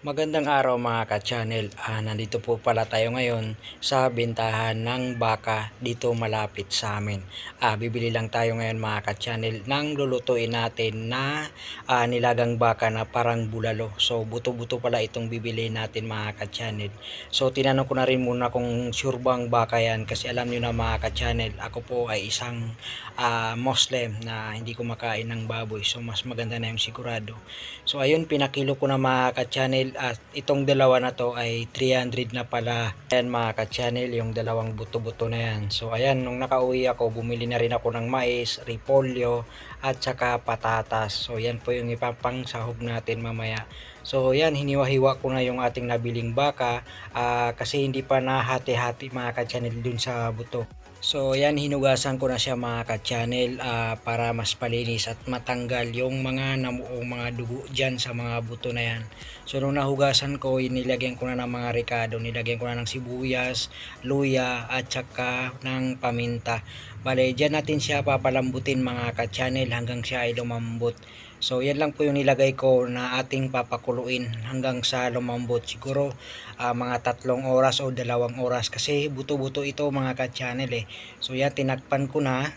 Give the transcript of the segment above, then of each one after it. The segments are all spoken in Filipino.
Magandang araw mga ka-channel. Ah, nandito po pala tayo ngayon sa bintahan ng baka dito malapit sa amin. Ah, bibili lang tayo ngayon mga ka-channel ng lulutuin natin na ah, nilagang baka na parang bulalo. So buto-buto pala itong bibili natin mga ka-channel. So tinanong ko na rin muna kung sure bang baka yan kasi alam nyo na mga ka-channel ako po ay isang ah, Muslim na hindi kumakain ng baboy. So mas maganda na yung sigurado. So ayun pinakilo ko na mga ka-channel at itong dalawa na to ay 300 na pala. Ayan mga ka-channel yung dalawang buto-buto na yan. So ayan nung nakauwi ako bumili na rin ako ng mais, repolyo at saka patatas. So yan po yung ipapang sahog natin mamaya. So yan hiniwa-hiwa ko na yung ating nabiling baka ah, kasi hindi pa nahati-hati mga ka-channel dun sa buto. So yan hinugasan ko na siya mga ka-channel ah, para mas palinis at matanggal yung mga namuong mga dugo dyan sa mga buto na yan. So nung nahugasan ko, nilagyan ko na ng mga ricado, nilagyan ko na ng sibuyas, luya at saka ng paminta. Bale, dyan natin siya papalambutin mga ka-channel hanggang siya ay lumambot. So yan lang po yung nilagay ko na ating papakuluin hanggang sa lumambot. Siguro ah, mga tatlong oras o dalawang oras kasi buto-buto ito mga ka-channel eh. So yan tinakpan ko na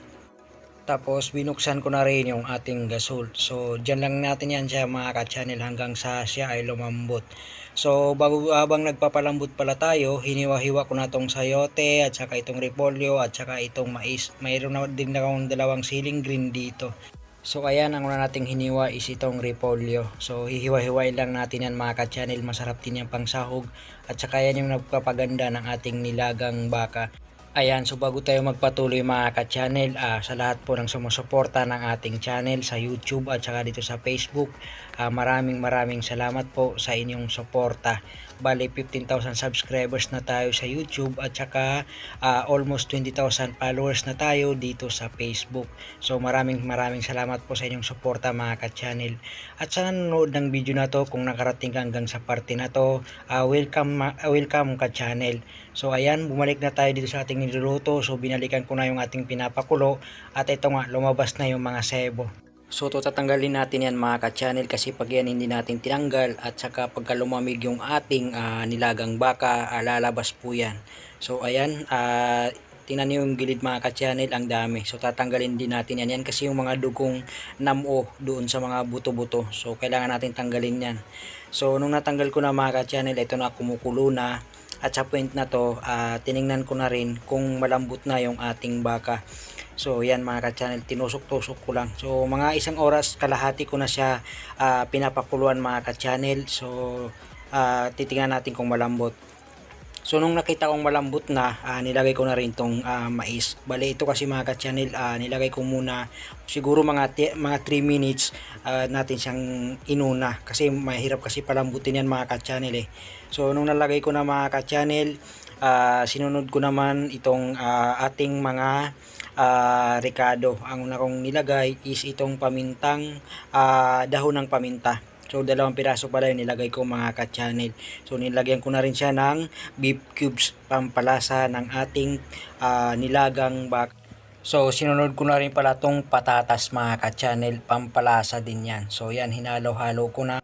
tapos binuksan ko na rin yung ating gasol. So dyan lang natin yan siya mga ka-channel hanggang sa siya ay lumambot. So bago habang nagpapalambot pala tayo, hiniwa-hiwa ko na tong sayote at saka itong repolyo at saka itong mais. Mayroon na din akong dalawang siling green dito. So ayan, ang una nating hiniwa is itong repolyo. So hihiwa-hiwain lang natin yan mga ka-channel. Masarap din yung pangsahog. At saka yan yung nagpapaganda ng ating nilagang baka. Ayan, so bago tayo magpatuloy mga ka-channel, ah, sa lahat po ng sumusuporta ng ating channel sa YouTube at saka dito sa Facebook, ah, maraming maraming salamat po sa inyong suporta. Bali 15,000 subscribers na tayo sa YouTube at saka ah, almost 20,000 followers na tayo dito sa Facebook. So maraming maraming salamat po sa inyong suporta mga ka-channel. At sa nanonood ng video na to, kung nakarating ka hanggang sa parte na to, ah, welcome, ah, welcome ka-channel. So ayan, bumalik na tayo dito sa ating niluluto. So binalikan ko na yung ating pinapakulo at ito nga, lumabas na yung mga sebo. So to tatanggalin natin yan mga ka-channel kasi pag yan hindi natin tinanggal at saka pagka lumamig yung ating ah, nilagang baka, ah, lalabas po yan. So ayan, ah, tingnan niyo yung gilid mga ka-channel, ang dami. So tatanggalin din natin yan. Yan kasi yung mga dugong namo doon sa mga buto-buto. So kailangan natin tanggalin yan. So nung natanggal ko na mga ka-channel, ito na kumukulo na. At sa point na to, ah, tiningnan ko na rin kung malambot na yung ating baka. So yan mga ka-channel, tinusok-tusok ko lang. So mga isang oras kalahati ko na siya ah, pinapakuluan mga ka-channel. So ah, titingnan natin kung malambot. So nung nakita kong malambot na, ah, nilagay ko na rin tong ah, mais. Bale ito kasi mga ka-channel, ah, nilagay ko muna siguro mga mga 3 minutes ah, natin siyang inuna kasi mahirap kasi palambutin yan mga ka-channel eh. So nung nalagay ko na mga ka-channel, ah, sinunod ko naman itong ah, ating mga ah, ricado. Ang una kong nilagay is itong pamintang ah, dahon ng paminta. So, dalawang piraso pala yung nilagay ko mga ka-channel. So, nilagyan ko na rin siya ng beef cubes pampalasa ng ating ah, nilagang bak. So, sinunod ko na rin pala tong patatas mga ka-channel. Pampalasa din yan. So, yan, hinalo-halo ko na.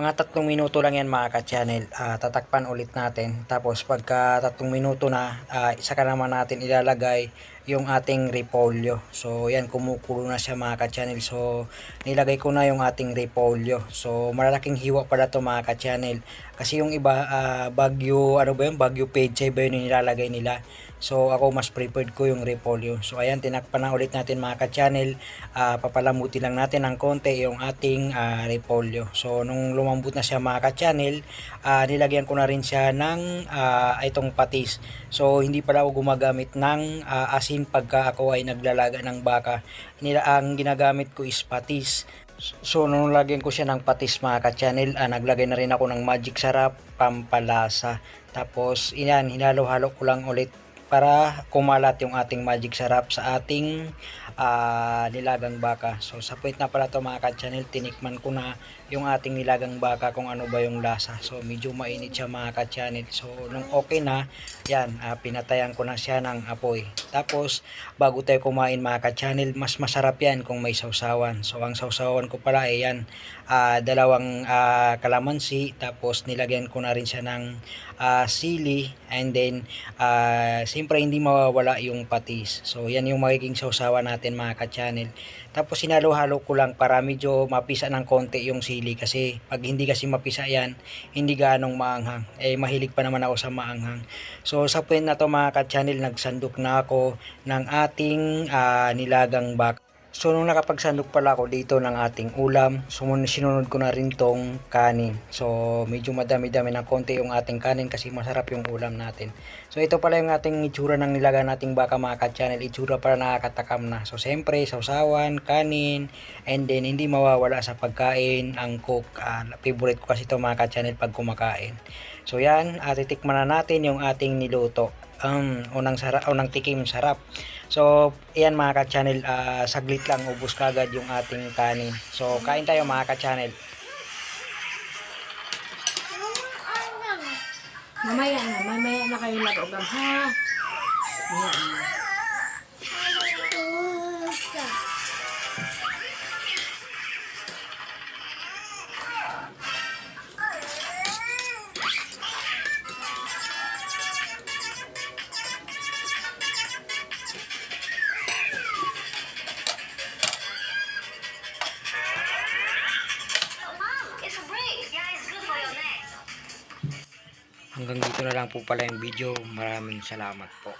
Mga tatlong minuto lang yan mga ka-channel. Ah, tatakpan ulit natin. Tapos, pagka tatlong minuto na, ah, isa ka naman natin ilalagay yung ating repolyo. So, yan, kumukulo na siya mga ka-channel. So, nilagay ko na yung ating repolyo. So, malalaking hiwa pala to mga ka-channel. Kasi yung iba, ah, bagyo, ano ba yun, bagyo page ba yun yung nilalagay nila. So, ako mas preferred ko yung repolyo. So, ayan, tinakpan na ulit natin mga ka-channel. Ah, papalamuti lang natin ng konti yung ating ah, repolyo. So, nung lumambot na siya mga ka-channel, ah, nilagyan ko na rin siya ng ah, itong patis. So, hindi pala ako gumagamit ng ah, asin pagka ako ay naglalaga ng baka. Nila, ang ginagamit ko is patis. So, nung lagyan ko siya ng patis mga ka-channel, ah, naglagay na rin ako ng magic sarap, pampalasa. Tapos, iyan, hinalo-halo ko lang ulit para kumalat yung ating magic sarap sa ating ah, nilagang baka. So sa point na pala to mga ka-channel, tinikman ko na yung ating nilagang baka kung ano ba yung lasa. So medyo mainit siya mga ka-channel. So nung okay na, yan, ah, pinatayan ko na siya ng apoy. Tapos bago tayo kumain mga ka-channel, mas masarap yan kung may sausawan. So ang sausawan ko pala ay yan, ah, dalawang ah, kalamansi, tapos nilagyan ko na rin siya ng ah, sili, and then ah, siyempre hindi mawawala yung patis. So yan yung magiging sausawan natin mga ka-channel. Tapos sinalo-halo ko lang para medyo mapisa ng konti yung sili kasi pag hindi kasi mapisa yan, hindi ganong maanghang. Eh mahilig pa naman ako sa maanghang. So sa point na to mga ka-channel, nagsandok na ako ng ating ah, nilagang baka. So nung nakapagsandok pala ako dito ng ating ulam, sumun- sinunod ko na rin tong kanin. So medyo madami-dami ng konti yung ating kanin kasi masarap yung ulam natin. So ito pala yung ating itsura ng nilaga nating baka mga ka-channel. Itsura para nakakatakam na. So siyempre sausawan, kanin, and then hindi mawawala sa pagkain ang cook. Ah, favorite ko kasi ito mga ka-channel pag kumakain. So yan, at titikman na natin yung ating niluto. Um, unang sarap, unang tikim sarap. So, ayan mga ka-channel, ah, saglit lang ubos kagad yung ating kanin. So, kain tayo mga ka-channel. Mamaya na, mamaya na kayo nag-ugang ha. Mamaya na. Hanggang dito na lang po pala yung video. Maraming salamat po.